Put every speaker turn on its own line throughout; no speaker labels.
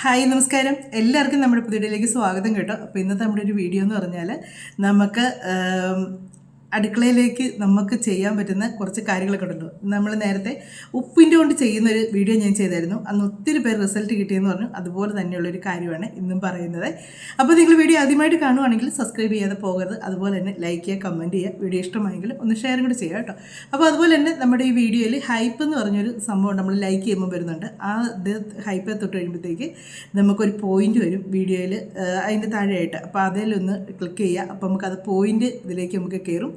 Hi നമസ്കാരം. എല്ലാവർക്കും നമ്മുടെ പുതിയയിലേക്ക് സ്വാഗതം കേട്ടോ. അപ്പോൾ ഇന്നത്തെ നമ്മുടെ ഒരു വീഡിയോ എന്ന് പറഞ്ഞാൽ നമുക്ക് അടുക്കളയിലേക്ക് നമുക്ക് ചെയ്യാൻ പറ്റുന്ന കുറച്ച് കാര്യങ്ങളൊക്കെ ഉണ്ടല്ലോ. നമ്മൾ നേരത്തെ ഉപ്പിന്റെ കൊണ്ട് ചെയ്യുന്ന ഒരു വീഡിയോ ഞാൻ ചെയ്തായിരുന്നു. അന്ന് ഒത്തിരി പേർ റിസൾട്ട് കിട്ടിയെന്ന് പറഞ്ഞു. അതുപോലെ തന്നെയുള്ളൊരു കാര്യമാണ് ഇന്നും പറയുന്നത്. അപ്പോൾ നിങ്ങൾ വീഡിയോ ആദ്യമായിട്ട് കാണുവാണെങ്കിൽ സബ്സ്ക്രൈബ് ചെയ്യാതെ പോകരുത്. അതുപോലെ തന്നെ ലൈക്ക് ചെയ്യുക കമന്റ് ചെയ്യുക. വീഡിയോ ഇഷ്ടമായെങ്കിൽ ഒന്ന് ഷെയറും കൂടി ചെയ്യുക കേട്ടോ. അപ്പോൾ അതുപോലെ തന്നെ നമ്മുടെ ഈ വീഡിയോയിൽ ഹൈപ്പ് എന്ന് പറഞ്ഞൊരു സംഭവം നമ്മൾ ലൈക്ക് ചെയ്യുമ്പോൾ വരുന്നുണ്ട്. ആ ഹൈപ്പ് തൊട്ട് കഴിയുമ്പോഴത്തേക്ക് നമുക്കൊരു പോയിന്റ് വരും വീഡിയോയിൽ അതിന്റെ താഴെയായിട്ട്. അപ്പോൾ അതിലൊന്ന് ക്ലിക്ക് ചെയ്യുക. അപ്പോൾ നമുക്കത് പോയിന്റ് ഇതിലേക്ക് നമുക്ക് കയറും.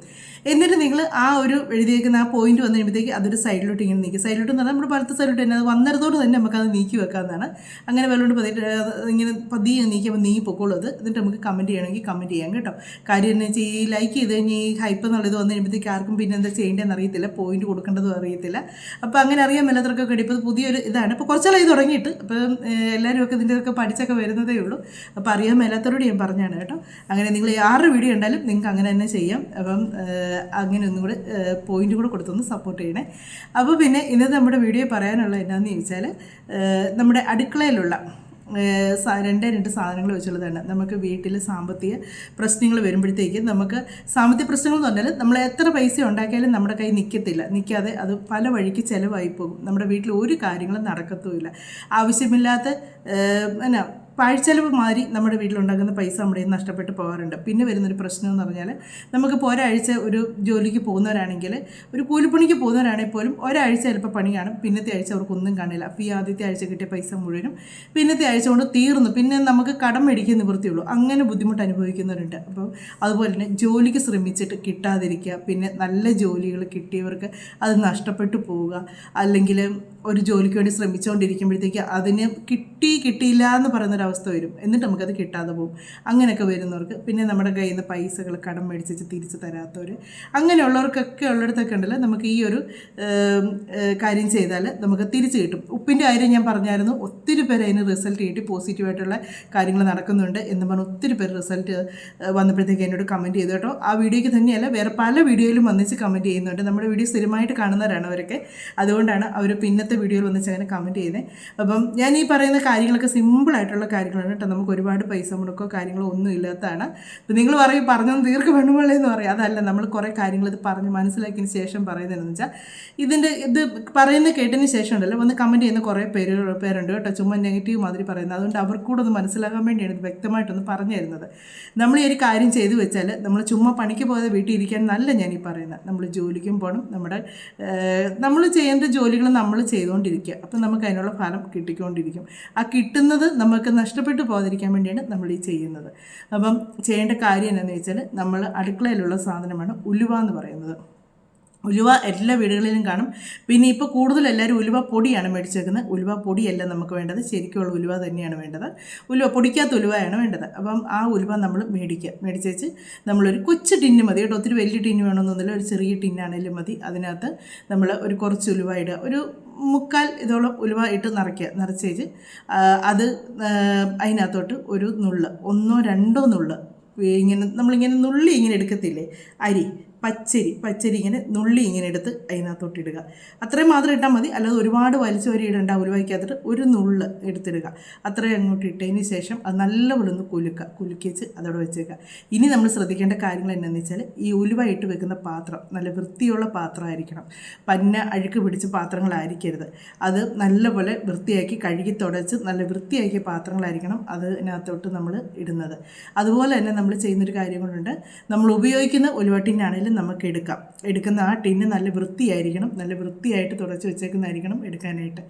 എന്നിട്ട് നിങ്ങൾ ആ ഒരു എഴുതിയേക്കുന്ന ആ പോയിന്റ് വന്നു കഴിയുമ്പോഴത്തേക്ക് അതൊരു സൈഡിലോട്ട് ഇങ്ങനെ നീക്കി. സൈഡിലോട്ട് എന്ന് പറഞ്ഞാൽ നമ്മുടെ വലത്തെ സൈഡിലോട്ട് തന്നെ. അത് വന്നിടത്തോട് തന്നെ നമുക്കത് നീക്കി വെക്കാവുന്നതാണ്. അങ്ങനെ വെള്ളോട്ട് പതിയിട്ട് ഇങ്ങനെ പതിയെ നീക്കിയപ്പോൾ നീ പൊക്കോളൂ അത്. എന്നിട്ട് നമുക്ക് കമന്റ് ചെയ്യണമെങ്കിൽ കമന്റ് ചെയ്യാം കേട്ടോ. കാര്യം എന്ന് വെച്ചാൽ ഈ ലൈക്ക് ചെയ്ത് കഴിഞ്ഞ് ഈ ഹൈപ്പ് എന്നുള്ളത് വന്നു കഴിയുമ്പോഴത്തേക്ക് ആർക്കും പിന്നെ എന്താ ചെയ്യേണ്ടതെന്ന് അറിയത്തില്ല. പോയിന്റ് കൊടുക്കേണ്ടതും അറിയത്തില്ല. അപ്പോൾ അങ്ങനെ അറിയാൻ മേലാത്തവർക്കൊക്കെ ഇപ്പോൾ പുതിയൊരു ഇതാണ്. ഇപ്പോൾ കുറച്ചാളായി തുടങ്ങിയിട്ട് അപ്പം ഏഹ്, എല്ലാവരും ഒക്കെ ഇതിന്റെ ഒക്കെ പഠിച്ചൊക്കെ വരുന്നതേ ഉള്ളൂ. അപ്പോൾ അറിയാൻ മേലാത്തവരോട് ഞാൻ പറഞ്ഞാണ് കേട്ടോ. അങ്ങനെ നിങ്ങൾ ആറ് വീഡിയോ ഉണ്ടാലും നിങ്ങൾക്ക് അങ്ങനെ തന്നെ ചെയ്യാം. അപ്പം അങ്ങനെ ഒന്നും കൂടെ പോയിന്റ് കൂടെ കൊടുത്തൊന്ന് സപ്പോർട്ട് ചെയ്യണേ. അപ്പോൾ പിന്നെ ഇന്നത്തെ നമ്മുടെ വീഡിയോ പറയാനുള്ള എന്നാന്ന് ചോദിച്ചാൽ നമ്മുടെ അടുക്കളയിലുള്ള രണ്ട് രണ്ട് സാധനങ്ങൾ വെച്ചുള്ളതാണ്. നമുക്ക് വീട്ടിൽ സാമ്പത്തിക പ്രശ്നങ്ങൾ വരുമ്പോഴത്തേക്ക് നമുക്ക് സാമ്പത്തിക പ്രശ്നങ്ങൾ എന്ന് പറഞ്ഞാൽ നമ്മൾ എത്ര പൈസ ഉണ്ടാക്കിയാലും നമ്മുടെ കൈ നിൽക്കത്തില്ല നിൽക്കാതെ അത് പല വഴിക്ക് ചിലവായി പോകും. നമ്മുടെ വീട്ടിൽ ഒരു കാര്യങ്ങളും നടക്കത്തുമില്ല. ആവശ്യമില്ലാത്ത എന്നാ പാഴ്ചെലവ് മാതിരി നമ്മുടെ വീട്ടിലുണ്ടാക്കുന്ന പൈസ നമ്മുടെ നഷ്ടപ്പെട്ട് പോകാറുണ്ട്. പിന്നെ വരുന്നൊരു പ്രശ്നം എന്ന് പറഞ്ഞാൽ നമുക്കിപ്പോൾ ഒരാഴ്ച ഒരു ജോലിക്ക് പോകുന്നവരാണെങ്കിൽ ഒരു കൂലിപ്പണിക്ക് പോകുന്നവരാണെങ്കിൽ പോലും ഒരാഴ്ച ചിലപ്പോൾ പണി കാണും. പിന്നത്തെ ആഴ്ച അവർക്കൊന്നും കാണില്ല. അപ്പോൾ ഈ ആദ്യത്തെ ആഴ്ച കിട്ടിയ പൈസ മുഴുവനും പിന്നത്തെ ആഴ്ച കൊണ്ട് തീർന്നു. പിന്നെ നമുക്ക് കടം മേടിക്കാൻ നിവൃത്തിയുള്ളൂ അങ്ങനെ ബുദ്ധിമുട്ട് അനുഭവിക്കുന്നവരുണ്ട്. അപ്പോൾ അതുപോലെ തന്നെ ജോലിക്ക് ശ്രമിച്ചിട്ട് കിട്ടാതിരിക്കുക പിന്നെ നല്ല ജോലികൾ കിട്ടിയവർക്ക് അത് നഷ്ടപ്പെട്ടു പോവുക അല്ലെങ്കിൽ ഒരു ജോലിക്ക് വേണ്ടി ശ്രമിച്ചുകൊണ്ടിരിക്കുമ്പോഴത്തേക്ക് അതിന് കിട്ടി കിട്ടിയില്ല എന്ന് പറയുന്നൊരവസ്ഥ വരും. എന്നിട്ട് നമുക്കത് കിട്ടാതെ പോകും. അങ്ങനെയൊക്കെ വരുന്നവർക്ക് പിന്നെ നമ്മുടെ കയ്യിൽ നിന്ന് പൈസകൾ കടം മേടിച്ച് തിരിച്ച് തരാത്തവർ അങ്ങനെയുള്ളവർക്കൊക്കെ ഉള്ളിടത്തൊക്കെ ഉണ്ടല്ലോ നമുക്ക് ഈ ഒരു കാര്യം ചെയ്താൽ നമുക്ക് തിരിച്ച് കിട്ടും. ഉപ്പിന്റെ കാര്യം ഞാൻ പറഞ്ഞായിരുന്നു ഒത്തിരി പേര് അതിന് റിസൾട്ട് കിട്ടി പോസിറ്റീവായിട്ടുള്ള കാര്യങ്ങൾ നടക്കുന്നുണ്ട് എന്ന് പറഞ്ഞ് ഒത്തിരി പേര് റിസൾട്ട് വന്നപ്പോഴത്തേക്ക് എന്നോട് കമന്റ് ചെയ്തു കേട്ടോ. ആ വീഡിയോയ്ക്ക് തന്നെയല്ല വേറെ പല വീഡിയോയിലും വന്നിച്ച് കമന്റ് ചെയ്യുന്നുണ്ട്. നമ്മുടെ വീഡിയോ സ്ഥിരമായിട്ട് കാണുന്നവരാണ് അവരൊക്കെ. അതുകൊണ്ടാണ് അവർ പിന്നത്തെ വീഡിയോയിൽ വന്നിച്ച് അങ്ങനെ കമന്റ് ചെയ്യുന്നത് അപ്പം ഞാൻ ഈ പറയുന്ന കാര്യങ്ങളൊക്കെ സിമ്പിളായിട്ടുള്ള കാര്യങ്ങളാണ് കേട്ടോ. നമുക്ക് ഒരുപാട് പൈസ മുടക്കോ കാര്യങ്ങളോ ഒന്നും ഇല്ലാത്തതാണ്. അപ്പം നിങ്ങൾ പറയും പറഞ്ഞൊന്നും ദീർഘ വേണുമല്ലേ എന്ന് പറയും. അതല്ല നമ്മൾ കുറേ കാര്യങ്ങൾ ഇത് പറഞ്ഞ് മനസ്സിലാക്കിയതിന് ശേഷം പറയുന്നതെന്ന് വെച്ചാൽ ഇതിന്റെ ഇത് പറയുന്ന കേട്ടതിന് ശേഷം ഉണ്ടല്ലോ വന്ന് കമന്റ് ചെയ്യുന്ന കുറേ പേര് പേരുണ്ട് കേട്ടോ. ചുമ്മാ നെഗറ്റീവ് മാതിരി പറയുന്നത്. അതുകൊണ്ട് അവർക്ക് കൂടെ ഒന്ന് മനസ്സിലാക്കാൻ വേണ്ടിയാണ് ഇത് വ്യക്തമായിട്ടൊന്ന് പറഞ്ഞു തരുന്നത് നമ്മൾ ഈ ഒരു കാര്യം ചെയ്തു വെച്ചാൽ നമ്മൾ ചുമ്മാ പണിക്ക് പോയത് വീട്ടിൽ ഇരിക്കാൻ നല്ല ഞാൻ ഈ പറയുന്നത് നമ്മൾ ജോലിക്കും പോകണം നമ്മുടെ നമ്മൾ ചെയ്യേണ്ട ജോലികൾ നമ്മൾ ചെയ്തുകൊണ്ടിരിക്കുക. അപ്പം നമുക്ക് അതിനുള്ള ഫലം കിട്ടിക്കൊണ്ടിരിക്കും. ആ കിട്ടുന്നത് നമുക്ക് നഷ്ടപ്പെട്ടു പോകാതിരിക്കാൻ വേണ്ടിയാണ് നമ്മൾ ഈ ചെയ്യുന്നത്. അപ്പം ചെയ്യേണ്ട കാര്യം എന്താണെന്ന് വെച്ചാൽ നമ്മൾ അടുക്കളയിലുള്ള സാധനമാണ് ഉലുവ എന്ന് പറയുന്നത്. ഉലുവ എല്ലാ വീടുകളിലും കാണും. പിന്നെ ഇപ്പോൾ കൂടുതൽ എല്ലാവരും ഉലുവ പൊടിയാണ് മേടിച്ചേക്കുന്നത്. ഉലുവ പൊടിയല്ല നമുക്ക് വേണ്ടത്. ശരിക്കുള്ള ഉലുവ തന്നെയാണ് വേണ്ടത്. ഉലുവ പൊടിക്കാത്ത ഉലുവയാണ് വേണ്ടത്. അപ്പം ആ ഉലുവ നമ്മൾ മേടിക്കുക. മേടിച്ചേച്ച് നമ്മളൊരു കൊച്ചു ടിന്ന് മതി കേട്ടോ. ഒത്തിരി വലിയ ടിന്ന് വേണമെന്നൊന്നുമില്ല. ഒരു ചെറിയ ടിന്നാണെങ്കിലും മതി. അതിനകത്ത് നമ്മൾ ഒരു കുറച്ച് ഉലുവ ഇടുക. ഒരു മുക്കാൽ ഇതോളം ഉലുവ ഇട്ട് നിറയ്ക്കുക. നിറച്ചേച്ച് അത് അതിനകത്തോട്ട് ഒരു നുള്ള്. ഒന്നോ രണ്ടോ നുള്ള്. ഇങ്ങനെ നമ്മളിങ്ങനെ നുള്ളി ഇങ്ങനെ എടുക്കത്തില്ലേ? അരി. പച്ചരി പച്ചരി ഇങ്ങനെ നുള്ളി ഇങ്ങനെ എടുത്ത് അതിനകത്തോട്ട് ഇടുക. അത്രയും മാത്രം ഇട്ടാൽ മതി. അല്ലാതെ ഒരുപാട് വലിച്ചു വരി ഇടേണ്ട ഉലുവയ്ക്കകത്തിട്ട് ഒരു നുള്ള് എടുത്തിടുക. അത്രയും അങ്ങോട്ട് ഇട്ടതിന് ശേഷം അത് നല്ല ഒന്ന് കുലുക്കുക. കുലുക്കിച്ച് അതവിടെ വെച്ചേക്കുക. ഇനി നമ്മൾ ശ്രദ്ധിക്കേണ്ട കാര്യങ്ങൾ എന്താണെന്ന് വെച്ചാൽ ഈ ഉലുവ ഇട്ട് വെക്കുന്ന പാത്രം നല്ല വൃത്തിയുള്ള പാത്രമായിരിക്കണം. പന്ന അഴുക്ക് പിടിച്ച പാത്രങ്ങളായിരിക്കരുത്. അത് നല്ലപോലെ വൃത്തിയാക്കി കഴുകി തുടച്ച് നല്ല വൃത്തിയാക്കിയ പാത്രങ്ങളായിരിക്കണം അതിനകത്തോട്ട് നമ്മൾ ഇടുന്നത്. അതുപോലെ തന്നെ നമ്മൾ ചെയ്യുന്നൊരു കാര്യം കൊണ്ടുണ്ട് നമ്മൾ ഉപയോഗിക്കുന്ന ഉലുവ ടിന്നാണെങ്കിലും നമുക്ക് എടുക്കാം. എടുക്കുന്ന ആ ടിന്ന് നല്ല വൃത്തിയായിരിക്കണം. നല്ല വൃത്തിയായിട്ട് തുടച്ച് വെച്ചേക്കുന്നതായിരിക്കണം എടുക്കാനായിട്ട്.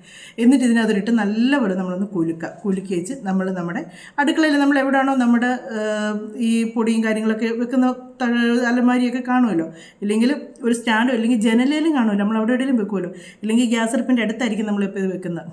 എന്നിട്ട് ഇതിനകത്തിട്ട് നല്ലപോലെ നമ്മളൊന്ന് കുലുക്കുക കുലുക്കി വെച്ച് നമ്മൾ നമ്മുടെ അടുക്കളയിൽ നമ്മൾ എവിടെയാണോ നമ്മുടെ ഈ പൊടിയും കാര്യങ്ങളൊക്കെ വെക്കുന്ന അലമാരിയൊക്കെ കാണുമല്ലോ. ഇല്ലെങ്കിൽ ഒരു സ്റ്റാൻഡോ അല്ലെങ്കിൽ ജനലേലും കാണുമല്ലോ. നമ്മൾ അവിടെ എവിടെയെങ്കിലും വെക്കുമല്ലോ. ഇല്ലെങ്കിൽ ഗ്യാസ് അടുപ്പിന്റെ അടുത്തായിരിക്കും നമ്മളിപ്പോൾ ഇത് വെക്കുന്നത്.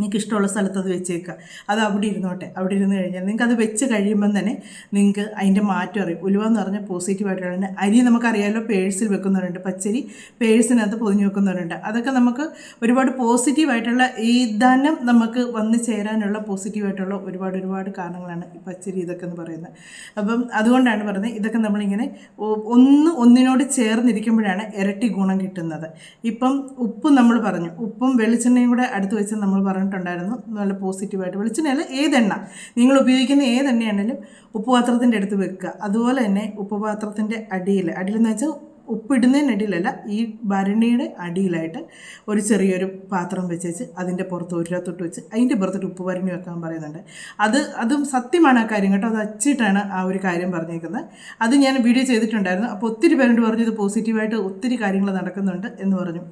നിങ്ങൾക്ക് ഇഷ്ടമുള്ള സ്ഥലത്ത് അത് വെച്ചേക്കുക. അത് അവിടെ ഇരുന്നോട്ടെ. അവിടെ ഇരുന്ന് കഴിഞ്ഞാൽ നിങ്ങൾക്ക് അത് വെച്ച് കഴിയുമ്പം തന്നെ നിങ്ങൾക്ക് അതിന്റെ മാറ്റം അറിയും. ഉലുവ എന്ന് പറഞ്ഞാൽ പോസിറ്റീവായിട്ടുള്ള അരി നമുക്കറിയാമല്ലോ പേഴ്സിൽ വെക്കുന്നവരുണ്ട്. പച്ചരി പേഴ്സിനകത്ത് പൊതിഞ്ഞ് വെക്കുന്നവരുണ്ട്. അതൊക്കെ നമുക്ക് ഒരുപാട് പോസിറ്റീവായിട്ടുള്ള ഈ ധനം നമുക്ക് വന്നു ചേരാനുള്ള പോസിറ്റീവായിട്ടുള്ള ഒരുപാട് ഒരുപാട് കാരണങ്ങളാണ് ഈ പച്ചരി ഇതൊക്കെ എന്ന് പറയുന്നത്. അപ്പം അതുകൊണ്ടാണ് പറയുന്നത് ഇതൊക്കെ നമ്മളിങ്ങനെ ഒന്ന് ഒന്നിനോട് ചേർന്നിരിക്കുമ്പോഴാണ് ഇരട്ടി ഗുണം കിട്ടുന്നത്. ഇപ്പം ഉപ്പ് നമ്മൾ പറഞ്ഞു. ഉപ്പും വെളിച്ചെണ്ണയും കൂടെ അടുത്ത് വെച്ച് നമ്മൾ പറഞ്ഞിട്ട് പറഞ്ഞിട്ടുണ്ടായിരുന്നു നല്ല പോസിറ്റീവായിട്ട് വെളിച്ചെണ്ണയിൽ ഏതെണ്ണ? നിങ്ങൾ ഉപയോഗിക്കുന്ന ഏതെണ്ണയാണെങ്കിലും ഉപ്പുപാത്രത്തിന്റെ അടുത്ത് വെക്കുക. അതുപോലെ തന്നെ ഉപ്പുപാത്രത്തിന്റെ അടിയിൽ. അടിയിലെന്ന് വെച്ചാൽ ഉപ്പിടുന്നതിനടിയിലല്ല ഈ ഭരണിയുടെ അടിയിലായിട്ട് ഒരു ചെറിയൊരു പാത്രം വെച്ചേച്ച് അതിന്റെ പുറത്ത് ഒരിടത്തോട്ട് വെച്ച് അതിന്റെ പുറത്തോട്ട് ഉപ്പ് ഭരണി വെക്കാൻ പറയുന്നുണ്ട്. അത് അതും സത്യമാണ് ആ കാര്യം കേട്ടോ. അത് അച്ചിട്ടാണ് ആ ഒരു കാര്യം പറഞ്ഞേക്കുന്നത്. അത് ഞാൻ വീഡിയോ ചെയ്തിട്ടുണ്ടായിരുന്നു. അപ്പോൾ ഒത്തിരി പേരോട് പറഞ്ഞു ഇത് പോസിറ്റീവായിട്ട് ഒത്തിരി കാര്യങ്ങൾ നടക്കുന്നുണ്ട് എന്ന് പറഞ്ഞു.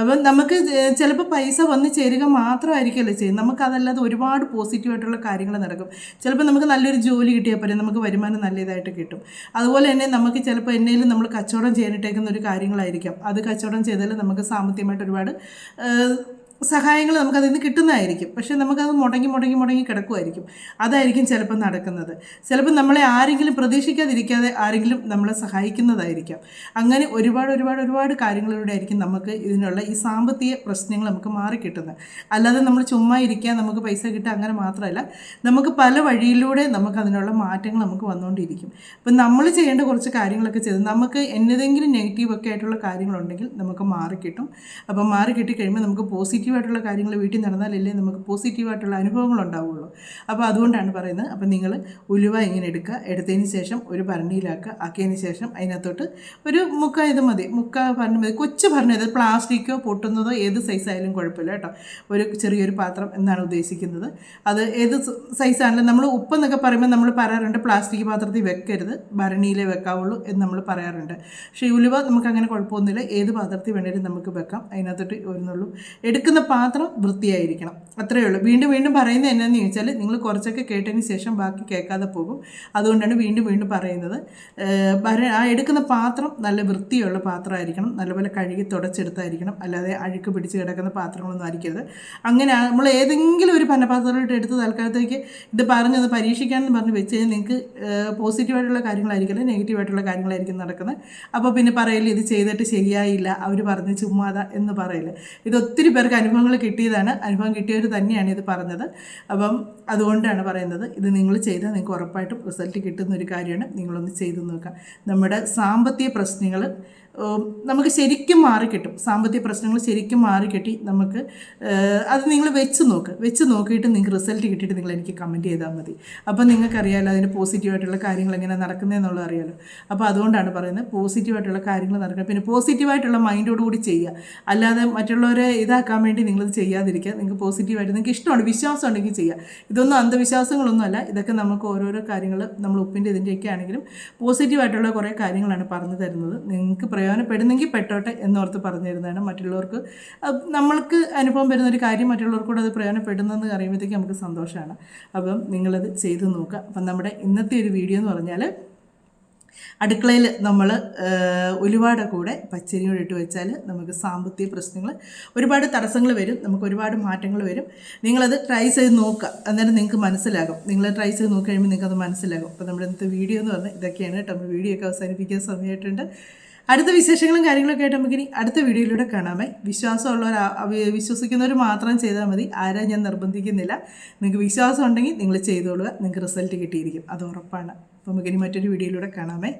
അപ്പം നമുക്ക് ചിലപ്പോൾ പൈസ വന്ന് ചേരുക മാത്രമായിരിക്കുമല്ലോ ചെയ്യുന്നത്. നമുക്കതല്ലാതെ ഒരുപാട് പോസിറ്റീവായിട്ടുള്ള കാര്യങ്ങൾ നടക്കും. ചിലപ്പോൾ നമുക്ക് നല്ലൊരു ജോലി കിട്ടിയാൽ പോലെ നമുക്ക് വരുമാനം നല്ല ഇതായിട്ട് കിട്ടും. അതുപോലെ തന്നെ നമുക്ക് ചിലപ്പോൾ എന്നേലും നമ്മൾ കച്ചവടം ചെയ്യാനിട്ടേക്കുന്ന ഒരു കാര്യങ്ങളായിരിക്കാം. അത് കച്ചവടം ചെയ്താൽ നമുക്ക് സാമ്പത്തികമായിട്ട് ഒരുപാട് സഹായങ്ങൾ നമുക്ക് അതിൽ നിന്ന് കിട്ടുന്നതായിരിക്കും. പക്ഷേ നമുക്കത് മുടങ്ങി മുടങ്ങി മുടങ്ങി കിടക്കുമായിരിക്കും. അതായിരിക്കും ചിലപ്പോൾ നടക്കുന്നത്. ചിലപ്പോൾ നമ്മളെ ആരെങ്കിലും പ്രതീക്ഷിക്കാതിരിക്കാതെ ആരെങ്കിലും നമ്മളെ സഹായിക്കുന്നതായിരിക്കാം. അങ്ങനെ ഒരുപാട് ഒരുപാട് ഒരുപാട് കാര്യങ്ങളിലൂടെ ആയിരിക്കും നമുക്ക് ഇതിനുള്ള ഈ സാമ്പത്തിക പ്രശ്നങ്ങൾ നമുക്ക് മാറിക്കിട്ടുന്നത്. അല്ലാതെ നമ്മൾ ചുമ്മാ ഇരിക്കാൻ നമുക്ക് പൈസ കിട്ടുക അങ്ങനെ മാത്രമല്ല നമുക്ക് പല വഴിയിലൂടെ നമുക്ക് അതിനുള്ള മാറ്റങ്ങൾ നമുക്ക് വന്നുകൊണ്ടിരിക്കും. അപ്പം നമ്മൾ ചെയ്യേണ്ട കുറച്ച് കാര്യങ്ങളൊക്കെ ചെയ്ത് നമുക്ക് എന്തെങ്കിലും നെഗറ്റീവ് ഒക്കെ ആയിട്ടുള്ള കാര്യങ്ങളുണ്ടെങ്കിൽ നമുക്ക് മാറിക്കിട്ടും. അപ്പം മാറിക്കിട്ടി കഴിയുമ്പോൾ നമുക്ക് പോസിറ്റീവായിട്ടുള്ള കാര്യങ്ങൾ വീട്ടിൽ നടന്നാലല്ലേ നമുക്ക് പോസിറ്റീവായിട്ടുള്ള അനുഭവങ്ങൾ ഉണ്ടാവുള്ളൂ. അപ്പോൾ അതുകൊണ്ടാണ് പറയുന്നത്. അപ്പം നിങ്ങൾ ഉലുവ ഇങ്ങനെ എടുക്കുക. എടുത്തതിന് ശേഷം ഒരു ഭരണിയിലാക്കുക. ആക്കിയതിന് ശേഷം അതിനകത്തോട്ട് ഒരു മുക്ക ഇത് മതി. മുക്ക ഭരണി മതി കൊച്ചു ഭരണി അത് പ്ലാസ്റ്റിക്കോ പൊട്ടുന്നതോ ഏത് സൈസായാലും കുഴപ്പമില്ല കേട്ടോ. ഒരു ചെറിയൊരു പാത്രം എന്നാണ് ഉദ്ദേശിക്കുന്നത്. അത് ഏത് സൈസാണെങ്കിലും നമ്മൾ ഉപ്പെന്നൊക്കെ പറയുമ്പോൾ നമ്മൾ പറയാറുണ്ട് പ്ലാസ്റ്റിക് പാത്രത്തിൽ വെക്കരുത്. ഭരണിയിലേ വെക്കാവുള്ളൂ എന്ന് നമ്മൾ പറയാറുണ്ട്. പക്ഷേ ഉലുവ നമുക്ക് അങ്ങനെ കുഴപ്പമൊന്നുമില്ല. ഏത് പാത്രത്തിൽ വേണേലും നമുക്ക് വെക്കാം. അതിനകത്തോട്ട് വരുന്നുള്ളൂ. എടുക്കുന്ന പാത്രം വൃത്തിയായിരിക്കണം. അത്രയേ ഉള്ളൂ. വീണ്ടും വീണ്ടും പറയുന്നത് എന്നാന്ന് ചോദിച്ചാൽ നിങ്ങൾ കുറച്ചൊക്കെ കേട്ടതിന് ശേഷം ബാക്കി കേൾക്കാതെ പോകും. അതുകൊണ്ടാണ് വീണ്ടും വീണ്ടും പറയുന്നത്. ആ എടുക്കുന്ന പാത്രം നല്ല വൃത്തിയുള്ള പാത്രമായിരിക്കണം. നല്ലപോലെ കഴുകി തുടച്ചെടുത്തായിരിക്കണം. അല്ലാതെ അഴുക്ക് പിടിച്ച് കിടക്കുന്ന പാത്രങ്ങളൊന്നും ആയിരിക്കരുത്. അങ്ങനെ നമ്മൾ ഏതെങ്കിലും ഒരു പന്നപാത്രമായിട്ട് എടുത്ത് തൽക്കാലത്തേക്ക് ഇത് പറഞ്ഞത് പരീക്ഷിക്കാമെന്ന് പറഞ്ഞ് വെച്ച് കഴിഞ്ഞാൽ നിങ്ങൾക്ക് പോസിറ്റീവായിട്ടുള്ള കാര്യങ്ങളായിരിക്കില്ല നെഗറ്റീവായിട്ടുള്ള കാര്യങ്ങളായിരിക്കും നടക്കുന്നത് അപ്പോൾ പിന്നെ പറയില്ല ഇത് ചെയ്തിട്ട് ശരിയായില്ല. അവർ പറഞ്ഞ് ചുമ്മാത എന്ന് പറയില്ല ഇത് ഒത്തിരി പേർക്ക് അനുഭവങ്ങൾ കിട്ടിയതാണ്. അനുഭവം കിട്ടിയവർ തന്നെയാണ് ഇത് പറഞ്ഞത്. അപ്പം അതുകൊണ്ടാണ് പറയുന്നത് ഇത് നിങ്ങൾ ചെയ്താൽ നിങ്ങൾക്ക് ഉറപ്പായിട്ടും റിസൾട്ട് കിട്ടുന്ന ഒരു കാര്യമാണ്. നിങ്ങളൊന്ന് ചെയ്തു നോക്കുക നമ്മുടെ സാമ്പത്തിക പ്രശ്നങ്ങൾ നമുക്ക് ശരിക്കും മാറിക്കിട്ടും സാമ്പത്തിക പ്രശ്നങ്ങൾ ശരിക്കും മാറിക്കിട്ടി നമുക്ക് അത് നിങ്ങൾ വെച്ച് നോക്ക്. വെച്ച് നോക്കിയിട്ട് നിങ്ങൾക്ക് റിസൾട്ട് കിട്ടിയിട്ട് നിങ്ങൾ എനിക്ക് കമന്റ് ചെയ്താൽ മതി. അപ്പോൾ നിങ്ങൾക്കറിയാമല്ലോ അതിന് പോസിറ്റീവായിട്ടുള്ള കാര്യങ്ങൾ എങ്ങനെ നടക്കുന്നതെന്നുള്ളത് അറിയാമല്ലോ അപ്പോൾ അതുകൊണ്ടാണ് പറയുന്നത് പോസിറ്റീവായിട്ടുള്ള കാര്യങ്ങൾ നടക്കുക. പിന്നെ പോസിറ്റീവായിട്ടുള്ള മൈൻഡോട് കൂടി ചെയ്യുക. അല്ലാതെ മറ്റുള്ളവരെ ഇതാക്കാൻ വേണ്ടി നിങ്ങളിത് ചെയ്യാതിരിക്കുക. നിങ്ങൾക്ക് പോസിറ്റീവായിട്ട് നിങ്ങൾക്ക് ഇഷ്ടമാണ് വിശ്വാസം ഉണ്ടെങ്കിൽ ചെയ്യുക. ഇതൊന്നും അന്ധവിശ്വാസങ്ങളൊന്നുമല്ല ഇതൊക്കെ നമുക്ക് ഓരോരോ കാര്യങ്ങൾ നമ്മൾ ഉപ്പിന്റെ ഇതിന്റെയൊക്കെ ആണെങ്കിലും പോസിറ്റീവായിട്ടുള്ള കുറേ കാര്യങ്ങളാണ് പറഞ്ഞു തരുന്നത്. നിങ്ങൾക്ക് പ്രയോജനപ്പെടുന്നെങ്കിൽ പെട്ടോട്ടെ എന്നോർത്ത് പറഞ്ഞു തരുന്നതാണ് മറ്റുള്ളവർക്ക് നമ്മൾക്ക് അനുഭവം വരുന്ന ഒരു കാര്യം മറ്റുള്ളവർക്കൂടെ അത് പ്രയോജനപ്പെടുന്നതെന്ന് അറിയുമ്പോഴത്തേക്ക് നമുക്ക് സന്തോഷമാണ് അപ്പം നിങ്ങളത് ചെയ്തു നോക്കുക. അപ്പം നമ്മുടെ ഇന്നത്തെ ഒരു വീഡിയോ എന്ന് പറഞ്ഞാൽ അടുക്കളയിൽ നമ്മൾ ഉലുവാടെ കൂടെ പച്ചരി കൂടെ ഇട്ട് വെച്ചാൽ നമുക്ക് സാമ്പത്തിക പ്രശ്നങ്ങൾ ഒരുപാട് തടസ്സങ്ങൾ വരും. നമുക്ക് ഒരുപാട് മാറ്റങ്ങൾ വരും. നിങ്ങളത് ട്രൈ ചെയ്ത് നോക്കുക. അന്നേരം നിങ്ങൾക്ക് മനസ്സിലാകും. നിങ്ങൾ ട്രൈ ചെയ്ത് നോക്കി കഴിയുമ്പോൾ നിങ്ങൾക്കത് മനസ്സിലാകും. അപ്പോൾ നമ്മുടെ ഇന്നത്തെ വീഡിയോ എന്ന് പറഞ്ഞാൽ ഇതൊക്കെയാണ് കേട്ടോ. നമ്മൾ വീഡിയോ ഒക്കെ അവസാനിപ്പിക്കാൻ സമയമായിട്ടുണ്ട്. അടുത്ത വിശേഷങ്ങളും കാര്യങ്ങളൊക്കെ ആയിട്ട് നമുക്കിനി അടുത്ത വീഡിയോയിലൂടെ കാണാമേ. വിശ്വാസമുള്ളവർ വിശ്വസിക്കുന്നവർ മാത്രം ചെയ്താൽ മതി. ആരാ ഞാൻ നിർബന്ധിക്കുന്നില്ല. നിങ്ങൾക്ക് വിശ്വാസം ഉണ്ടെങ്കിൽ നിങ്ങൾ ചെയ്തോളുക. നിങ്ങൾക്ക് റിസൾട്ട് കിട്ടിയിരിക്കും. അത് ഉറപ്പാണ്. അപ്പോൾ നമുക്കിനി മറ്റൊരു വീഡിയോയിലൂടെ കാണാമേ.